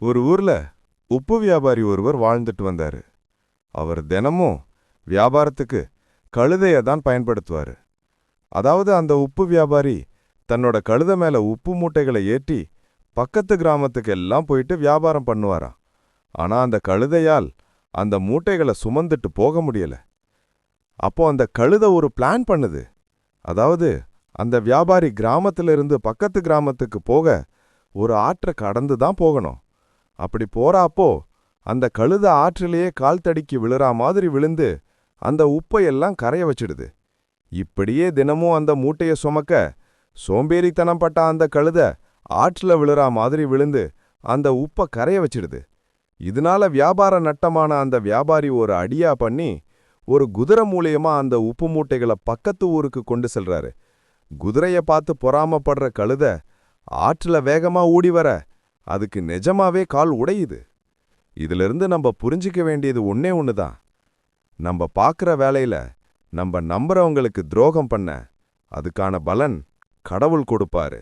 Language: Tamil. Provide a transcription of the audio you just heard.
ஒரு ஊர்ல உப்பு வியாபாரி ஒருவர் வாழ்ந்துட்டு வந்தாரு. அவர் தினமும் வியாபாரத்துக்கு கழுதைய தான் பயன்படுத்துவாரு. அதாவது அந்த உப்பு வியாபாரி தன்னோட கழுத மேல உப்பு மூட்டைகளை ஏற்றி பக்கத்து கிராமத்துக்கு எல்லாம் போயிட்டு வியாபாரம் பண்ணுவாராம். ஆனா அந்த கழுதையால் அந்த மூட்டைகளை சுமந்துட்டு போக முடியல. அப்போ அந்த கழுத ஒரு பிளான் பண்ணுது. அதாவது அந்த வியாபாரி கிராமத்துல இருந்து பக்கத்து கிராமத்துக்கு போக ஒரு ஆற்றை கடந்து தான் போகணும். அப்படி போறாப்போ அந்த கழுத ஆற்றிலேயே கால் தடிக்கி விழுறா மாதிரி விழுந்து அந்த உப்பையெல்லாம் கரைய வச்சிடுது. இப்படியே தினமும் அந்த மூட்டைய சுமக்க சோம்பேறித்தனம் பட்ட அந்த கழுத ஆற்றுல விழுறா மாதிரி விழுந்து அந்த உப்பை கரைய வச்சிடுது. இதனால வியாபார நட்டமான அந்த வியாபாரி ஒரு அடியா பண்ணி ஒரு குதிரை மூலியமா அந்த உப்பு மூட்டைகளை பக்கத்து ஊருக்கு கொண்டு செல்றாரு. குதிரைய பார்த்து பொறாமப்படுற கழுத ஆற்றுல வேகமா ஊடி வர அதுக்கு நிஜமாவே கால் உடையுது இதிலிருந்து நம்ம புரிஞ்சிக்க வேண்டியது ஒன்னே ஒண்ணுதான். நம்ம பார்க்குற வேலையில நம்ம நம்புறவங்களுக்கு துரோகம் பண்ண அதுக்கான பலன் கடவுள் கொடுப்பாரு.